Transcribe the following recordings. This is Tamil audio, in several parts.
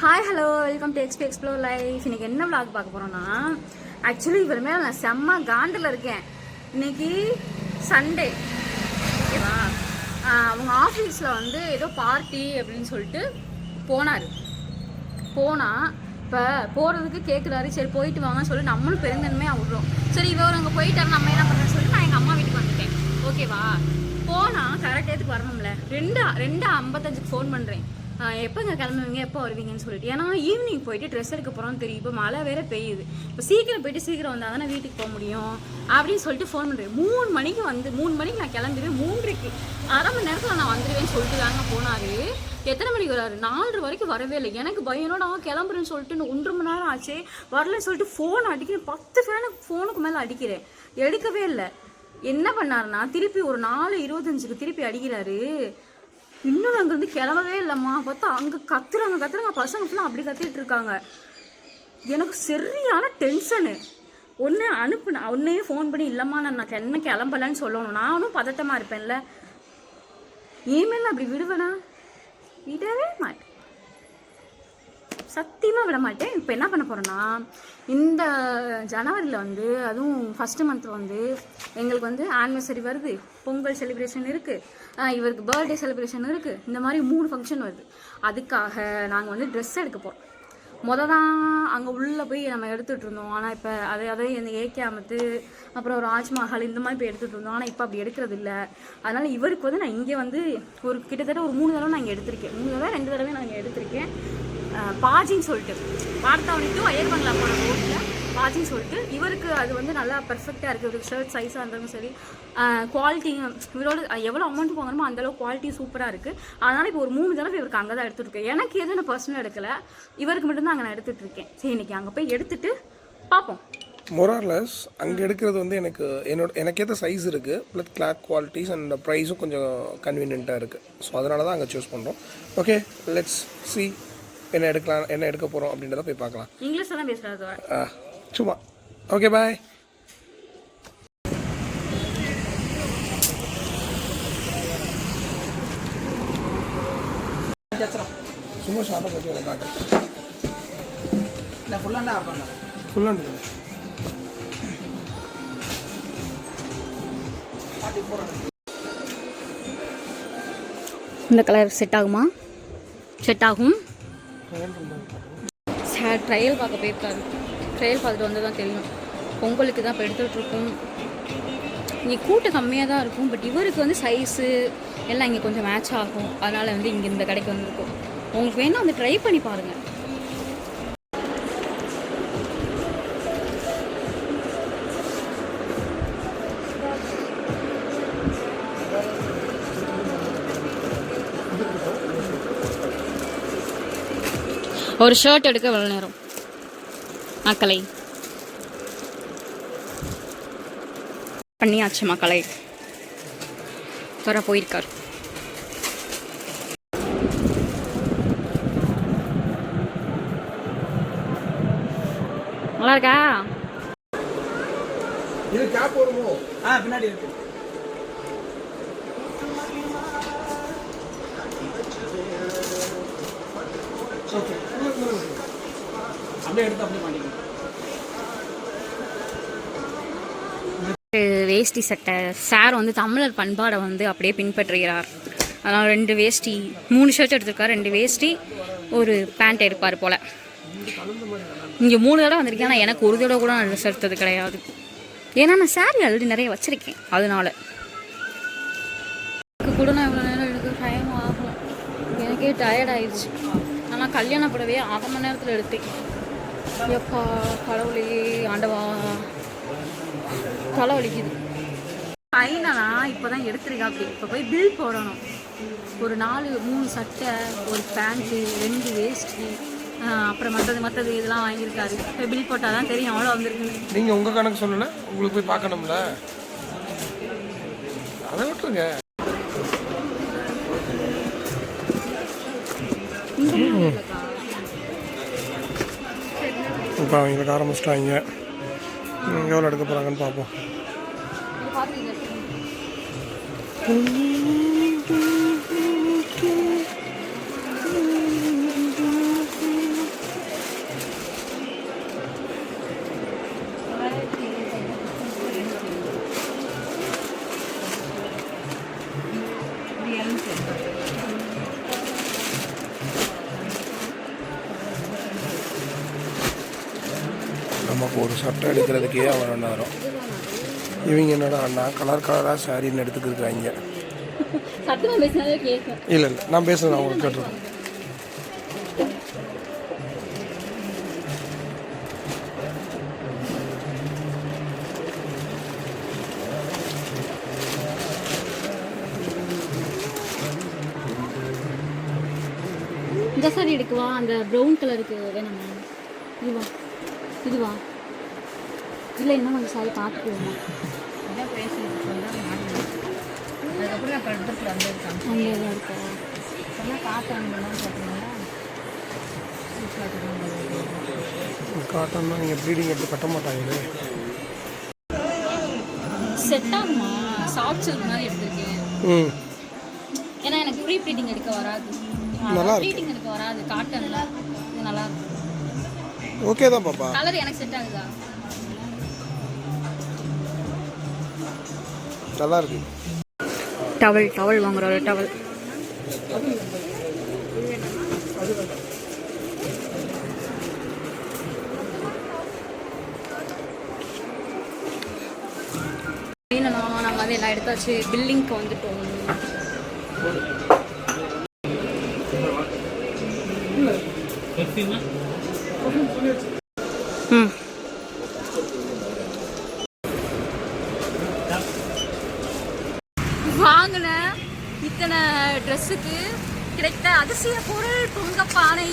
ஹாய் ஹலோ வெல்கம் டு எக்ஸ்பி எக்ஸ்ப்ளோர் லைஃப் இன்னைக்கு என்ன விளாக் பார்க்க போகிறோன்னா ஆக்சுவலி இவர் மேல நான் செம்ம காண்டில் இருக்கேன். இன்னைக்கு சண்டே ஓகேவா? அவங்க ஆஃபீஸில் வந்து ஏதோ பார்ட்டி அப்படின்னு சொல்லிட்டு போனார். போனால் இப்போ போகிறதுக்கு கேட்குறாரு சரி போயிட்டு வாங்கன்னு சொல்லி நம்மளும் பெருந்தன்மையாக விட்றோம். சரி இவர் அங்கே போயிட்டாரு நம்ம என்ன பண்ணுறோம்னு சொல்லிட்டு நான் எங்கள் அம்மா வீட்டுக்கு வந்துட்டேன். ஓகேவா? போனால் கரெக்டேத்துக்கு வரணும்ல. ரெண்டு ரெண்டு ஐம்பத்தஞ்சுக்கு ஃபோன் பண்ணுறேன் எப்போங்க கிளம்புவீங்க? எப்போ வருவீங்கன்னு சொல்லிட்டு. ஏன்னா ஈவினிங் போயிட்டு ட்ரெஸ் எடுக்க போகிறோம்னு தெரியும். இப்போ மழை வேற பெய்யுது. இப்போ சீக்கிரம் போயிட்டு சீக்கிரம் வந்தால் தானே வீட்டுக்கு போக முடியும்? அப்படின்னு சொல்லிட்டு ஃபோன் பண்ணுறேன் மூணு மணிக்கு வந்து மூணு மணிக்கு நான் கிளம்பிடுவேன். மூன்றரைக்கு அரை மணி நேரத்தில் நான் வந்துடுவேன்னு சொல்லிட்டு தாங்க போனார். எத்தனை மணிக்கு வராரு? நாலு வரைக்கும் வரவே இல்லை. எனக்கு பையனோட அவன் கிளம்புறேன்னு சொல்லிட்டு ஒன்றரை மணி நேரம் ஆச்சு. வரலன்னு சொல்லிட்டு ஃபோன் அடிக்கிறேன். பத்து ஃபேனுக்கு ஃபோனுக்கு மேலே அடிக்கிறேன். எடுக்கவே இல்லை. என்ன பண்ணாருன்னா திருப்பி ஒரு நாலு இருபத்தஞ்சுக்கு திருப்பி அடிக்கிறாரு. இன்னும் அங்கேருந்து கிளம்பவே இல்லைம்மா. பார்த்தா அங்கே கத்துறாங்க கத்துறாங்க. பசங்க ஃபுல்லாக அப்படி கத்திட்டு இருக்காங்க. எனக்கு சரியான டென்ஷனு ஒன்று அனுப்புன ஒன்றையே ஃபோன் பண்ணி இல்லைம்மா நான் நான் என்ன கிளம்பலன்னு சொல்லணும். நானும் பதட்டமாக இருப்பேன்ல. இனிமேல் அப்படி விடுவேனா? விடவே மாட்டேன். சத்தியமாக விட மாட்டேன். இப்போ என்ன பண்ண போகிறேன்னா இந்த ஜனவரியில் வந்து அதுவும் ஃபஸ்ட்டு மந்த் வந்து எங்களுக்கு வந்து ஆனிவர்சரி வருது. பொங்கல் செலிப்ரேஷன் இருக்குது இவருக்கு பர்த்டே செலிப்ரேஷன் இருக்குது இந்த மாதிரி மூணு ஃபங்க்ஷன் வருது. அதுக்காக நாங்கள் வந்து ட்ரெஸ் எடுக்க போகிறோம் முத தான் அங்கே உள்ளே போய் நம்ம எடுத்துகிட்டு இருந்தோம். ஆனால் இப்போ அதை அதே இந்த ஏகே அமத்து அப்புறம் ராஜ்மஹால் இந்த மாதிரி போய் எடுத்துகிட்டு இருந்தோம். ஆனால் இப்போ அப்படி எடுக்கிறது இல்லை. அதனால் இவருக்கு வந்து நான் இங்கே வந்து ஒரு கிட்டத்தட்ட ஒரு மூணு தடவை நான் இங்கே எடுத்திருக்கேன். மூணு தடவை ரெண்டு தடவை நான் இங்கே எடுத்திருக்கேன். பாஜின்னு சொல்லிட்டு. வார்த்தாவணிக்கும் அயர் பங்களா போகிற ரோட்டில் பாஜின்னு சொல்லிட்டு இவருக்கு அது வந்து நல்லா பெர்ஃபெக்டாக இருக்குது. இவருக்கு ஷர்ட் சைஸாக இருந்தாலும் சரி குவாலிட்டி இவரோட எவ்வளோ அமௌண்ட் வாங்கணுமோ அந்தளவு குவாலிட்டி சூப்பராக இருக்குது அதனால் இப்போ ஒரு மூணு தடவை இவருக்கு அங்கே தான் எடுத்துருக்கேன் எனக்கு எதுவும் நான் பர்சனல் எடுக்கலை இவருக்கு மட்டும்தான் அங்கே நான் எடுத்துகிட்டு இருக்கேன் சரி இன்னைக்கு அங்கே போய் எடுத்துகிட்டு பார்ப்போம். மொரார்லஸ் அங்கே எடுக்கிறது வந்து எனக்கு என்னோட எனக்கேற்ற சைஸ் இருக்குது ப்ளஸ் கிளாத் குவாலிட்டிஸ் அண்ட் ப்ரைஸும் கொஞ்சம் கன்வீனியண்ட்டாக இருக்குது ஸோ அதனால தான் அங்கே சூஸ் பண்ணுறோம் ஓகே லெட்ஸ் சி என்ன எடுக்கலாம் என்ன எடுக்க போகிறோம் அப்படின்றத போய் பார்க்கலாம். இங்கிலீஷில் தான் பேசுகிறாரு சும்மா. ஓகே பாய் சும்மா ஷார்ட்டாக பற்றி எனக்கு காட்டு இல்லை ஃபுல்லாண்டா பண்ணலாம் இந்த கலர் செட் ஆகுமா? செட் ஆகும். சார் ட்ரையல் பார்க்க போயிருக்காரு. ட்ரையல் பார்த்துட்டு வந்து தான் தெரியும். பொங்கலுக்கு தான் இப்போ எடுத்துகிட்ருக்கோம் இங்கே கூட்டம் கம்மியாக தான் இருக்கும். பட் இவருக்கு வந்து சைஸு எல்லாம் இங்கே கொஞ்சம் மேட்ச் ஆகும். அதனால் வந்து இங்கே இந்த கடைக்கு வந்திருக்கும். உங்களுக்கு வேணால் வந்து ட்ரை பண்ணி பாருங்கள் ஒரு ஷர்ட் எடுக்க எவ்வளோ நேரம்? மக்களை. பண்ணியாச்சு மக்களை. வர போயிருக்கார். நல்லா இருக்கா? இது கேப் வருமோ ஆ பின்னாடி இருக்கு. அப்படியே எடுத்து அப்படியே மாட்டிக்கணும் வேஷ்டி சட்டை. சார் வந்து தமிழர் பண்பாடை வந்து அப்படியே பின்பற்றுகிறார். அதனால் ரெண்டு வேஷ்டி மூணு ஷர்ட் எடுத்திருக்காரு ரெண்டு வேஷ்டி ஒரு பேண்ட் எடுப்பார் போல். இங்கே மூணு தடவை வந்திருக்கேன் ஆனால் எனக்கு ஒரு தடவை கூட நான் ட்ரெஸ் எடுத்தது கிடையாது. ஏன்னா நான் சாரி ஆல்ரெடி நிறைய வச்சுருக்கேன் அதனால. எனக்கு கூட நான் இவ்வளோ நேரம் எடுக்க டைம் ஆகும் எனக்கே டயர்ட் ஆயிடுச்சு. ஆனால் கல்யாண அரை மணி நேரத்தில் எடுத்தேன். எப்பா கடவுளே ஆண்டவா. தலை வலிக்குது. ஃபைனலா இப்போ தான் எடுத்துருக்கா அப்படி. இப்போ போய் பில் போடணும். ஒரு நாலு மூணு சட்டை ஒரு பேண்ட்டு ரெண்டு வேஷ்டி அப்புறம் மற்றது மற்றது இதெல்லாம் வாங்கியிருக்காரு. இப்போ பில் போட்டால் தான் தெரியும் அவ்வளோ வந்திருக்கு நீங்கள் உங்கள் கணக்கு சொல்லலை உங்களுக்கு போய் பார்க்கணும்ல. அதை விட்டுருங்க. இப்போ அவங்களுக்கு ஆரம்பிச்சிட்டாங்க. எவ்வளோ எடுக்க போகிறாங்கன்னு பார்ப்போம். நமக்கு ஒரு சட்டை எடுக்கிறதுக்கே அவ்வளோ நேரம் இவங்க என்னடா அண்ணா? கலர் கலராக சாரின்னு எடுத்துக்கிருக்காங்க. இல்லை இல்லை. நான் பேசுகிறேன் அவங்களுக்கு கேட்டுருக்கேன் இந்த சாரி எடுக்கவா அந்த ப்ரௌன் கலருக்கு வேணாமா? இதுவா இதுவா? இல்லை இன்னும் கொஞ்சம் சாரி பார்த்துட்டு வேணுமா அதுக்கப்புறம் நான் வந்திருக்கேன். அங்கே தான் இருக்கா? சொன்னால் காற்று அனுப்பலாம் பார்த்தீங்கன்னா காட்டன்னா நீங்கள் ப்ளீடிங் எடுத்து கட்ட மாட்டாங்களே செட் ஆகுமா? சாஃப்ட் சில்க் மாதிரி எடுத்திருக்கேன் ம். ஏன்னா எனக்கு ப்ரீ ப்ளீட்டிங் எடுக்க வராது. நல்லா எடுக்க வராது. காட்டன்ல நல்லா இருக்கும் ஓகே தான் பாப்பா. கலர் எனக்கு செட் ஆகுதா? நல்லா இருக்கு. டவல் டவல் வாங்குறோம் டவல் நாங்கள் வந்து எல்லாம் எடுத்தாச்சு. பில்லிங்க்கு வந்துட்டோம். ம். வாங்கின இத்தனை ட்ரெஸ்ஸுக்கு கிடைத்த அதிசய பொருள் பொங்கப்பானை.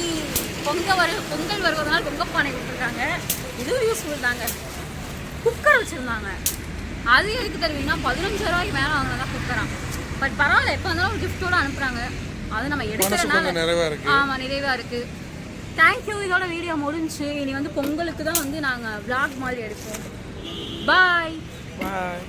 பொங்க வரு பொங்கல் வருவதனால் பொங்கப்பானை கொடுத்துருக்காங்க. இதுவும் யூஸ்ஃபுல் தாங்க. குக்கர் வச்சுருந்தாங்க. அது எதுக்கு தருவீங்கன்னா பதினஞ்சு ரூபாய்க்கு மேலே வாங்கினா குக்கரான் பட் பரவாயில்ல எப்போ வந்தாலும் ஒரு கிஃப்டோட அனுப்புகிறாங்க அது நம்ம எடுக்கிறனால கொஞ்சம் நிறைவா இருக்கு. ஆமாம் நிறைவாக இருக்குது தேங்க்யூ இதோட வீடியோ முடிஞ்சு. இனி வந்து பொங்கலுக்கு தான் வந்து நாங்கள் விளாக் மாதிரி எடுப்போம். பாய் பாய்